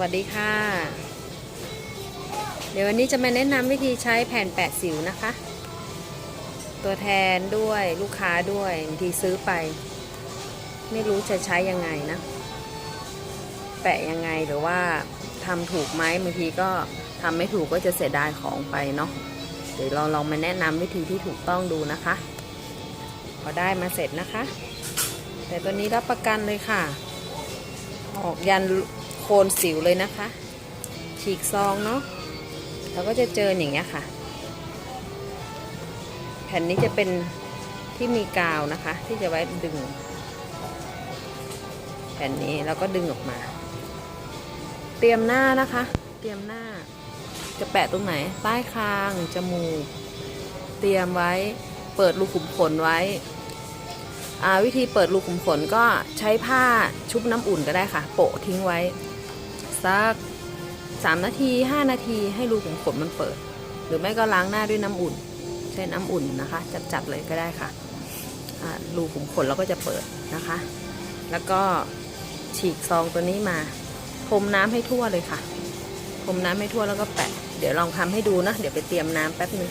วัสดีค่ะ เดี๋ยววันนี้จะมาแนะนำวิธีใช้แผ่นแปะสิวนะคะ ตัวแทนด้วยลูกค้าด้วยบางทีซื้อไป ไม่รู้จะใช้ยังไงนะ แปะยังไงหรือว่าทำถูกไหมบางทีก็ทำไม่ถูกก็จะเสียดายของไปเนาะเดี๋ยวเราลองมาแนะนำวิธีที่ถูกต้องดูนะคะ พอได้มาเสร็จนะคะ แต่ตัวนี้รับประกันเลยค่ะ ออกยัน โคนสิวเลยนะคะ ฉีกซองเนาะเราก็จะเจออย่างเงี้ยค่ะ แผ่นนี้จะเป็นที่มีกาวนะคะ ที่จะไว้ดึง แผ่นนี้แล้วก็ดึงออกมา เตรียมหน้านะคะ เตรียมหน้า จะแปะตรงไหน ใต้คาง จมูก เตรียมไว้เปิดรูขุมขนไว้วิธีเปิดรูขุมขนก็ใช้ผ้าชุบน้ำอุ่นก็ได้ค่ะ โปะทิ้งไว้ สัก 3 นาที 5 นาทีให้รูขุมขนมันเปิด หรือไม่ก็ล้างหน้าด้วยน้ำอุ่น ใช้น้ำอุ่นนะคะ จัดๆเลยก็ได้ค่ะรูขุมขนเราก็จะเปิดนะคะ แล้วก็ฉีกซองตัวนี้มาพรมน้ำให้ทั่วเลยค่ะพรมน้ำให้ทั่วแล้วก็แปะ เดี๋ยวลองทำให้ดูนะ เดี๋ยวไปเตรียมน้ำแป๊บนึง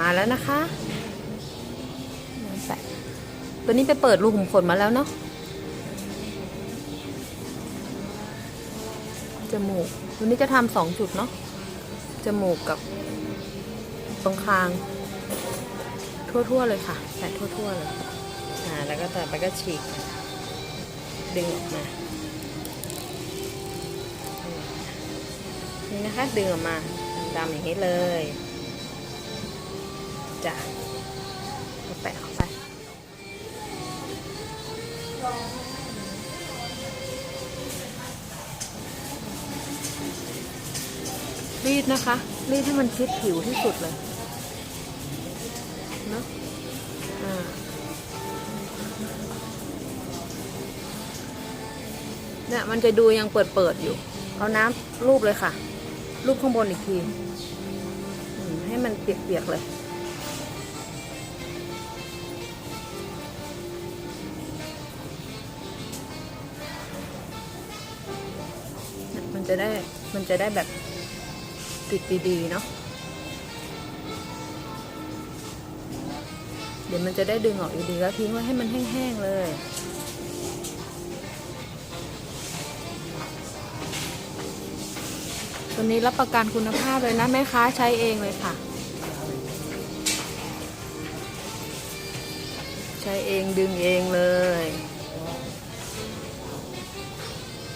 มาแล้วนะคะแปะตัวนี้ไปเปิดรูขุมขนมาแล้วเนาะ จมูกตัวนี้จะทำสองจุดเนาะ จมูกกับตรงคาง ทั่วๆเลยค่ะแปะทั่วๆเลย อ่า แล้วก็ต่อไปก็ฉีก ดึงออกมา นี่นะคะ ดึงออกมาดำๆอย่างนี้เลยจ้ะก็แปะเข้าไป รีดนะคะ รีดให้มันชิดผิวที่สุดเลยเนาะอ่าเนี่ยมันจะดูยังเปิดเปิดๆอยู่ เอาน้ำรูปเลยค่ะ รูปข้างบนอีกทีให้มันเปียกๆเลยมันจะได้มันจะได้แบบ ติดดีๆเนาะเดี๋ยวมันจะได้ดึงออกดีๆแล้วทิ้งไว้ให้มันแห้งๆเลย ตัวนี้รับประกันคุณภาพเลยนะแม่ค้าใช้เองเลยค่ะ ใช้เองดึงเองเลย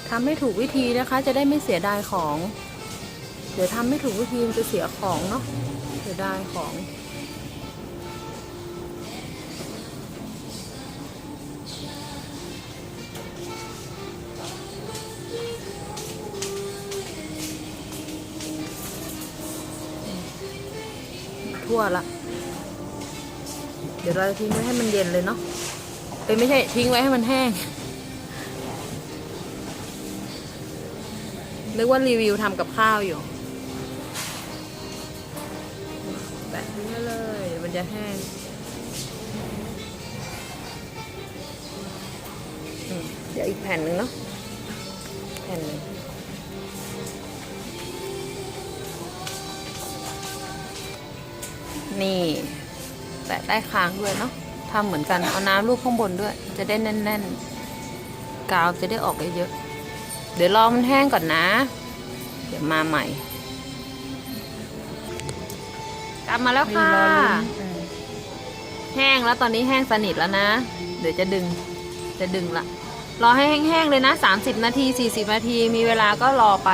ทำให้ถูกวิธีนะคะจะได้ไม่เสียดายของ เดี๋ยวทำไม่ถูกวิธีมจะเสียของเนาะเสียดายของทั่วละ เดี๋ยวเราจะทิ้งไว้ให้มันเย็นเลยเนาะเอ้ยไม่ใช่ทิ้งไว้ให้มันแห้ง นึกว่ารีวิวทำกับข้าวอยู่ แปะทิ้งไว้เลย มันจะแห้งเดี๋ยวอีกแผ่นหนึ่งเนาะแผ่นหนึ่งนี่แปะใต้คางด้วยเนาะทำเหมือนกัน เอาน้ำรูปข้างบนด้วย จะได้แน่นๆ กาวจะได้ออกเยอะๆเดี๋ยวรอมันแห้งก่อนนะ เดี๋ยวมาใหม่ ลับมาแล้วค่ะ แห้งแล้วตอนนี้แห้งสนิทแล้วนะ เดี๋ยวจะดึง จะดึงละ รอให้แห้งๆเลยนะ 30 นาที 40 นาที มีเวลาก็รอไป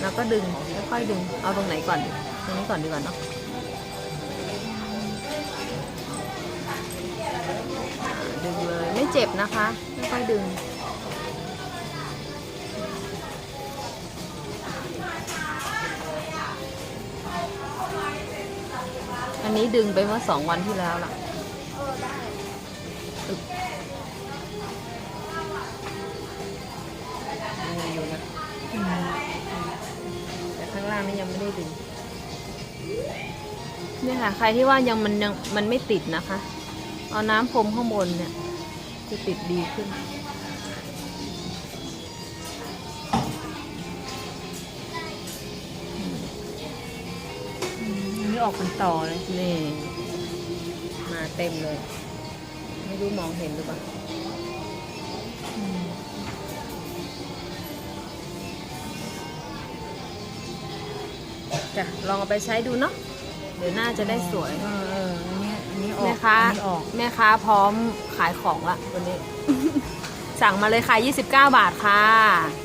แล้วก็ดึง ค่อยๆดึง เอาตรงไหนก่อน ตรงนี้ก่อนดีกว่าเนาะดึงเลย ไม่เจ็บนะคะ ค่อยๆดึง นนี้ดึงไปเมื่อสองวันที่แล้วล่ะอยังอยู่นะแต่ข้างล่างนี่ยังไม่ได้ดึงเนี่ยค่ะ ใครที่ว่ายังมันยังมันไม่ติดนะคะ เอาน้ำพรมข้างบนเนี่ย จะติดดีขึ้น ออกเป็นต่อเลยนี่ มาเต็มเลย ไม่รู้มองเห็นหรือเปล่าอืมจ้ะลองเอาไปใช้ดูเนาะเดี๋ยวหน้าจะได้สวย เออเอออันนี้อันนี้ออกแม่ค้าอันนี้ออก แม่ค้าพร้อมขายของละวันนี้ สั่งมาเลยค่ะ 29 บาทค่ะ